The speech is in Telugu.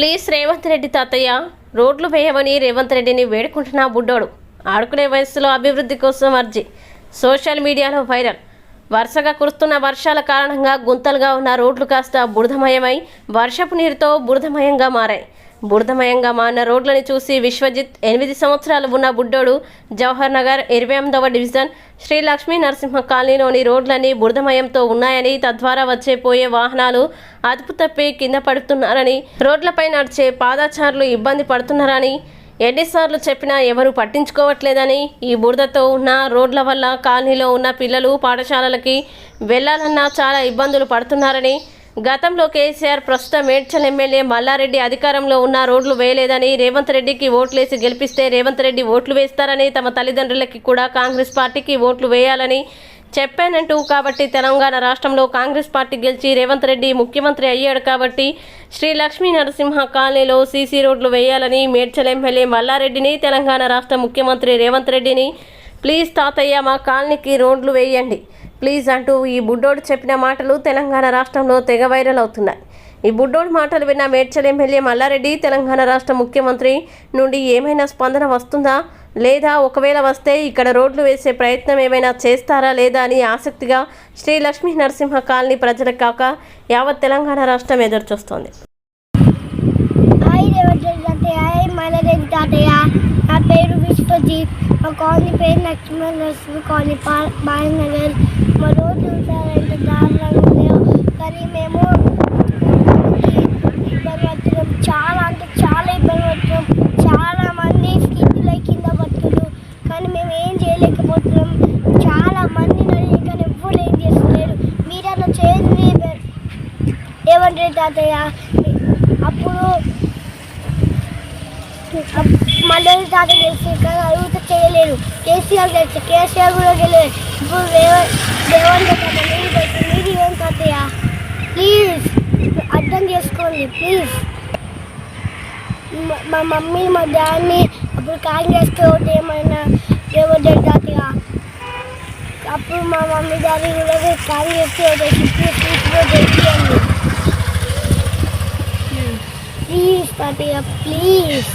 ప్లీజ్ రేవంత్ రెడ్డి తాతయ్య రోడ్లు వేయమని రేవంత్ రెడ్డిని వేడుకుంటున్న బుడ్డోడు. ఆడుకునే వయసులో అభివృద్ధి కోసం అర్జీ. సోషల్ మీడియాలో వైరల్. వరుసగా కురుస్తున్న వర్షాల కారణంగా గుంతలుగా ఉన్న రోడ్లు కాస్త బురదమయమై వర్షపు నీరుతో బురదమయంగా మారాయి. బురదమయంగా మారిన రోడ్లని చూసి విశ్వజిత్ ఎనిమిది సంవత్సరాలు ఉన్న బుడ్డోడు జవహర్ నగర్ ఇరవై ఎనిమిదవ డివిజన్ శ్రీ లక్ష్మీ నరసింహ కాలనీలోని రోడ్లన్నీ బురదమయంతో ఉన్నాయని తద్వారా వచ్చే పోయే వాహనాలు అదుపు తప్పి కింద పడుతున్నారని రోడ్లపై నడిచే పాదాచారులు ఇబ్బంది పడుతున్నారని ఎన్నిసార్లు చెప్పినా ఎవరు పట్టించుకోవట్లేదని ఈ బురదతో ఉన్న రోడ్ల వల్ల కాలనీలో ఉన్న పిల్లలు పాఠశాలలకి వెళ్ళాలన్నా చాలా ఇబ్బందులు పడుతున్నారని గతంలో కేసీఆర్ ప్రస్తుతం మేడ్చల్ ఎమ్మెల్యే మల్లారెడ్డి అధికారంలో ఉన్న రోడ్లు వేయలేదని రేవంత్ రెడ్డికి ఓట్లేసి గెలిపిస్తే రేవంత్ రెడ్డి ఓట్లు వేస్తారని తమ తల్లిదండ్రులకి కూడా కాంగ్రెస్ పార్టీకి ఓట్లు వేయాలని చెప్పానంటూ కాబట్టి తెలంగాణ రాష్ట్రంలో కాంగ్రెస్ పార్టీ గెలిచి రేవంత్ రెడ్డి ముఖ్యమంత్రి అయ్యాడు కాబట్టి శ్రీ లక్ష్మీ నరసింహ కాలనీలో సీసీ రోడ్లు వేయాలని మేడ్చల్ ఎమ్మెల్యే మల్లారెడ్డిని తెలంగాణ రాష్ట్ర ముఖ్యమంత్రి రేవంత్ రెడ్డిని ప్లీజ్ తాతయ్య మా కాలనీకి రోడ్లు వేయండి. ప్లీజ్ అంటూ ఈ బుడ్డోడు చెప్పిన మాటలు తెలంగాణ రాష్ట్రంలో తెగ వైరల్ అవుతున్నాయి. ఈ బుడ్డోడు మాటలు విన్న మేడ్చల్ ఎమ్మెల్యే మల్లారెడ్డి తెలంగాణ రాష్ట్ర ముఖ్యమంత్రి నుండి ఏమైనా స్పందన వస్తుందా? లేదా ఒకవేళ వస్తే ఇక్కడ రోడ్లు వేసే ప్రయత్నం ఏమైనా చేస్తారా లేదా అని ఆసక్తిగా శ్రీ లక్ష్మీ నరసింహ కాలనీ ప్రజలకు కాక యావత్ తెలంగాణ రాష్ట్రం ఎదురుచూస్తోంది. నా పేరు విశ్వజిత్. మా కాలనీ పేరు లక్ష్మీ నరసింహ కాలనీ బాలనగర్. మా చూసారంటే దారుణంగా ఉన్నాయో. కానీ మేము ఇబ్బంది పడుతున్నాం చాలా అంటే చాలా ఇబ్బంది పడుతున్నాం చాలా మంది స్కిట్లు కింద పడుతున్నారు. కానీ మేము ఏం చేయలేకపోతున్నాం. చాలా మంది నడిచి కానీ ఎవ్వరు ఏం చేస్తలేరు. మీరన్నా చేయండి రేవంత్ తాతయ్య? అప్పుడు మళ్ళీ తాత చేసి కానీ అడుగుతూ చేయలేరు. కేసీఆర్ తెలిసి కేసీఆర్ కూడా తెలియదు ఇప్పుడు రేవంత్ రేవంత్ తాత మీరు తెలిసి మీరు ఏం తాతయ్య ప్లీజ్ అర్థం చేసుకోండి ప్లీజ్ మా- మా మమ్మీ మా డాడీని అప్పుడు కాంగ్రెస్కి ఓటు ఏమైనా రేవంత్ రెడ్డి తాతయ్య అప్పుడు మా మమ్మీ డాడీ కూడా కాంగ్రెస్కి ఓటేసి ప్లీజ్ ప్లీజ్ ఓటేసి ప్లీజ్ తాతయ్య ప్లీజ్